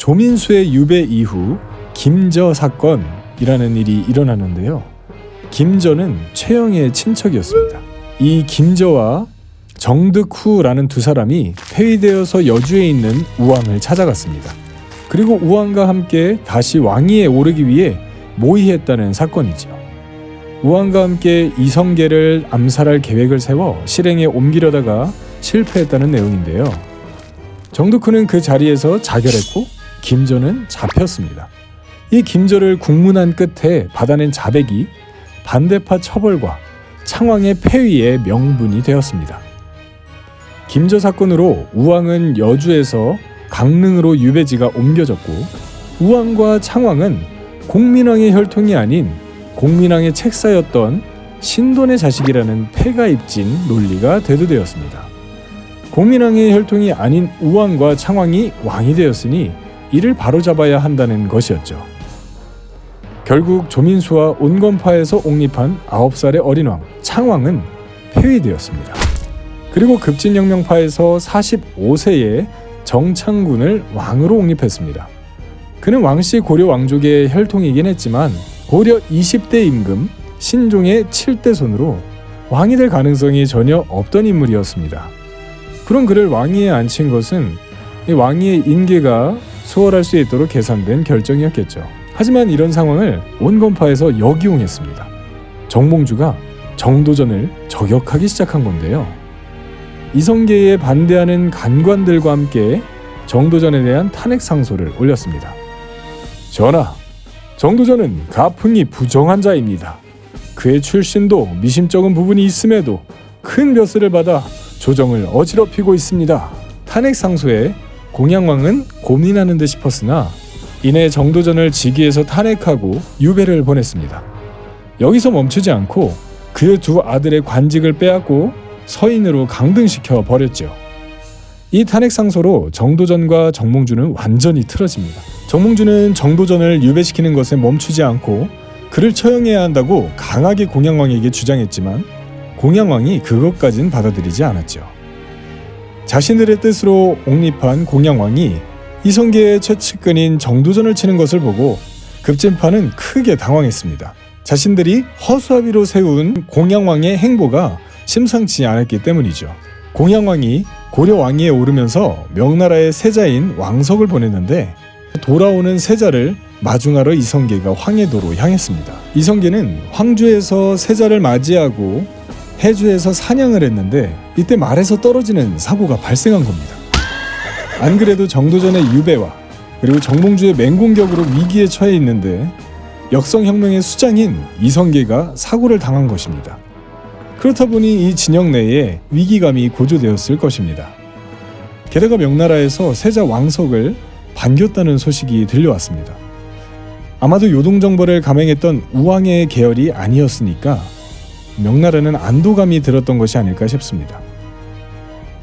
조민수의 유배 이후 김저 사건이라는 일이 일어나는데요. 김저는 최영의 친척이었습니다. 이 김저와 정득후라는 두 사람이 폐위되어서 여주에 있는 우왕을 찾아갔습니다. 그리고 우왕과 함께 다시 왕위에 오르기 위해 모의했다는 사건이죠. 우왕과 함께 이성계를 암살할 계획을 세워 실행에 옮기려다가 실패했다는 내용인데요. 정득후는 그 자리에서 자결했고 김저는 잡혔습니다. 이 김저를 국문한 끝에 받아낸 자백이 반대파 처벌과 창왕의 폐위의 명분이 되었습니다. 김저 사건으로 우왕은 여주에서 강릉으로 유배지가 옮겨졌고 우왕과 창왕은 공민왕의 혈통이 아닌 공민왕의 책사였던 신돈의 자식이라는 폐가 입진 논리가 대두되었습니다. 공민왕의 혈통이 아닌 우왕과 창왕이 왕이 되었으니 이를 바로잡아야 한다는 것이었죠. 결국 조민수와 온건파에서 옹립한 9살의 어린 왕 창왕은 폐위되었습니다. 그리고 급진혁명파에서 45세에 정창군을 왕으로 옹립했습니다. 그는 왕씨 고려 왕족의 혈통이긴 했지만 고려 20대 임금 신종의 7대 손으로 왕이 될 가능성이 전혀 없던 인물이었습니다. 그런 그를 왕위에 앉힌 것은 왕위의 인계가 수월할 수 있도록 계산된 결정이었겠죠. 하지만 이런 상황을 온건파에서 역이용했습니다. 정몽주가 정도전을 저격하기 시작한 건데요. 이성계에 반대하는 간관들과 함께 정도전에 대한 탄핵 상소를 올렸습니다. 전하, 정도전은 가풍이 부정한 자입니다. 그의 출신도 미심쩍은 부분이 있음에도 큰 벼슬을 받아 조정을 어지럽히고 있습니다. 탄핵 상소에 공양왕은 고민하는 듯 싶었으나 이내 정도전을 직위에서 탄핵하고 유배를 보냈습니다. 여기서 멈추지 않고 그의 두 아들의 관직을 빼앗고 서인으로 강등시켜 버렸죠. 이 탄핵 상소로 정도전과 정몽주는 완전히 틀어집니다. 정몽주는 정도전을 유배시키는 것에 멈추지 않고 그를 처형해야 한다고 강하게 공양왕에게 주장했지만 공양왕이 그것까진 받아들이지 않았죠. 자신들의 뜻으로 옹립한 공양왕이 이성계의 최측근인 정도전을 치는 것을 보고 급진파는 크게 당황했습니다. 자신들이 허수아비로 세운 공양왕의 행보가 심상치 않았기 때문이죠. 공양왕이 고려 왕위에 오르면서 명나라의 세자인 왕석을 보냈는데 돌아오는 세자를 마중하러 이성계가 황해도로 향했습니다. 이성계는 황주에서 세자를 맞이하고 해주에서 사냥을 했는데 이때 말에서 떨어지는 사고가 발생한 겁니다. 안 그래도 정도전의 유배와 그리고 정몽주의 맹공격으로 위기에 처해 있는데 역성혁명의 수장인 이성계가 사고를 당한 것입니다. 그렇다 보니 이 진영 내에 위기감이 고조되었을 것입니다. 게다가 명나라에서 세자 왕석을 반겼다는 소식이 들려왔습니다. 아마도 요동정벌을 감행했던 우왕의 계열이 아니었으니까 명나라는 안도감이 들었던 것이 아닐까 싶습니다.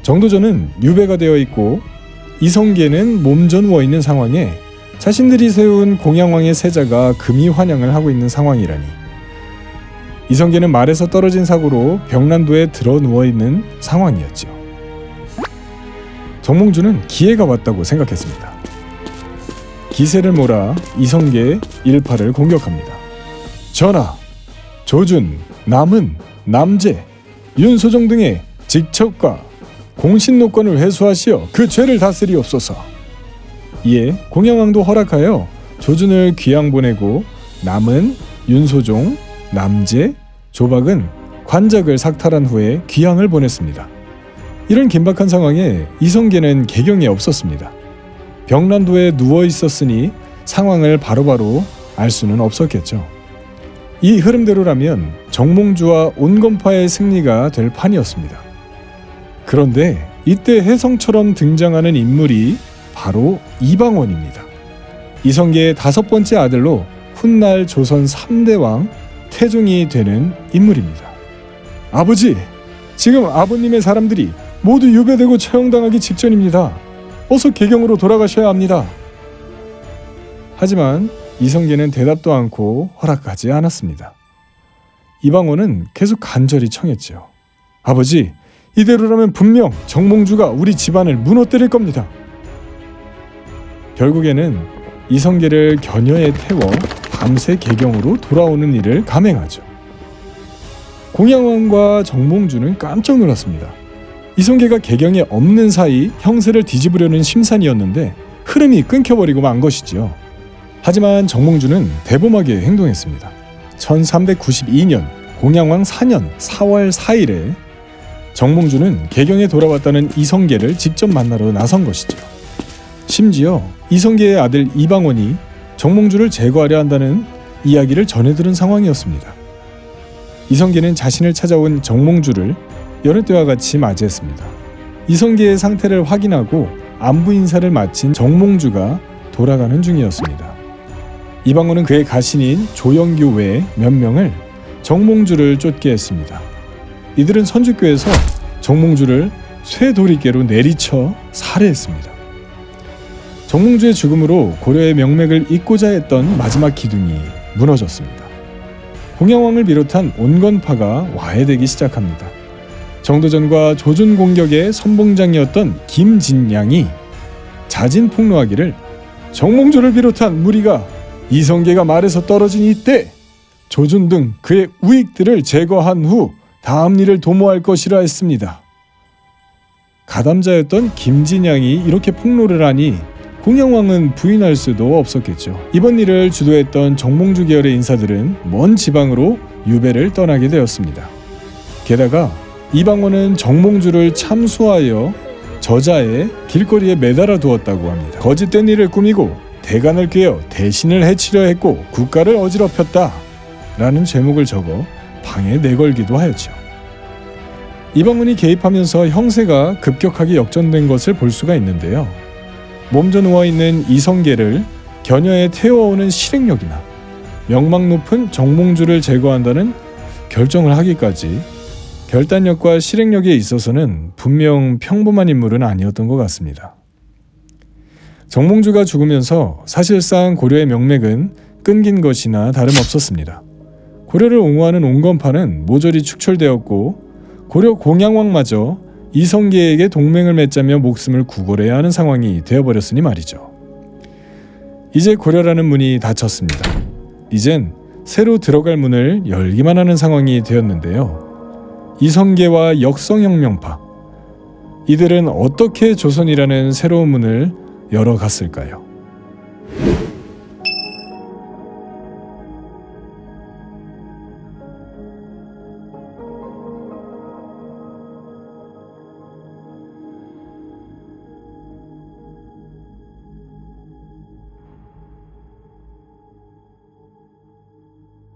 정도전은 유배가 되어 있고 이성계는 몸져 누워 있는 상황에 자신들이 세운 공양왕의 세자가 금이 환영을 하고 있는 상황이라니 이성계는 말에서 떨어진 사고로 병난도에 들어 누워 있는 상황이었죠. 정몽주는 기회가 왔다고 생각했습니다. 기세를 몰아 이성계 일파를 공격합니다. 전하, 조준, 남은, 남재, 윤소정 등의 직첩과 공신노권을 회수하시어 그 죄를 다스리옵소서. 이에 공양왕도 허락하여 조준을 귀양 보내고 남은 윤소종, 남재, 조박은 관작을 삭탈한 후에 귀양을 보냈습니다. 이런 긴박한 상황에 이성계는 개경이 없었습니다. 병란도에 누워 있었으니 상황을 바로바로 알 수는 없었겠죠. 이 흐름대로라면 정몽주와 온건파의 승리가 될 판이었습니다. 그런데 이때 혜성처럼 등장하는 인물이 바로 이방원입니다. 이성계의 다섯 번째 아들로 훗날 조선 3대 왕 태종이 되는 인물입니다. 아버지, 지금 아버님의 사람들이 모두 유배되고 처형당하기 직전입니다. 어서 개경으로 돌아가셔야 합니다. 하지만 이성계는 대답도 않고 허락하지 않았습니다. 이방원은 계속 간절히 청했죠. 아버지, 이대로라면 분명 정몽주가 우리 집안을 무너뜨릴 겁니다. 결국에는 이성계를 견여에 태워 밤새 개경으로 돌아오는 일을 감행하죠. 공양왕과 정몽주는 깜짝 놀랐습니다. 이성계가 개경에 없는 사이 형세를 뒤집으려는 심산이었는데 흐름이 끊겨버리고 만 것이지요. 하지만 정몽주는 대범하게 행동했습니다. 1392년 공양왕 4년 4월 4일에 정몽주는 개경에 돌아왔다는 이성계를 직접 만나러 나선 것이죠. 심지어 이성계의 아들 이방원이 정몽주를 제거하려 한다는 이야기를 전해 들은 상황이었습니다. 이성계는 자신을 찾아온 정몽주를 여느 때와 같이 맞이했습니다. 이성계의 상태를 확인하고 안부 인사를 마친 정몽주가 돌아가는 중이었습니다. 이방원은 그의 가신인 조영규 외몇 명을 정몽주를 쫓게 했습니다. 이들은 선주교에서 정몽주를 쇠도리개로 내리쳐 살해했습니다. 정몽주의 죽음으로 고려의 명맥을 잇고자 했던 마지막 기둥이 무너졌습니다. 공양왕을 비롯한 온건파가 와해되기 시작합니다. 정도전과 조준 공격의 선봉장이었던 김진양이 자진 폭로하기를 정몽주를 비롯한 무리가 이성계가 말에서 떨어진 이때 조준 등 그의 우익들을 제거한 후 다음 일을 도모할 것이라 했습니다. 가담자였던 김진양이 이렇게 폭로를 하니 공양왕은 부인할 수도 없었겠죠. 이번 일을 주도했던 정몽주 계열의 인사들은 먼 지방으로 유배를 떠나게 되었습니다. 게다가 이방원은 정몽주를 참수하여 저자의 길거리에 매달아 두었다고 합니다. 거짓된 일을 꾸미고 대간을 꿰어 대신을 해치려 했고 국가를 어지럽혔다 라는 제목을 적어 방에 내걸기도 하였죠. 이방문이 개입하면서 형세가 급격하게 역전된 것을 볼 수가 있는데요. 몸져 누워 있는 이성계를 견여에 태워오는 실행력이나 명망 높은 정몽주를 제거한다는 결정을 하기까지 결단력과 실행력에 있어서는 분명 평범한 인물은 아니었던 것 같습니다. 정몽주가 죽으면서 사실상 고려의 명맥은 끊긴 것이나 다름없었습니다. 고려를 옹호하는 온건파는 모조리 축출되었고 고려 공양왕마저 이성계에게 동맹을 맺자며 목숨을 구걸해야 하는 상황이 되어버렸으니 말이죠. 이제 고려라는 문이 닫혔습니다. 이젠 새로 들어갈 문을 열기만 하는 상황이 되었는데요. 이성계와 역성혁명파 이들은 어떻게 조선이라는 새로운 문을 열어갔을까요?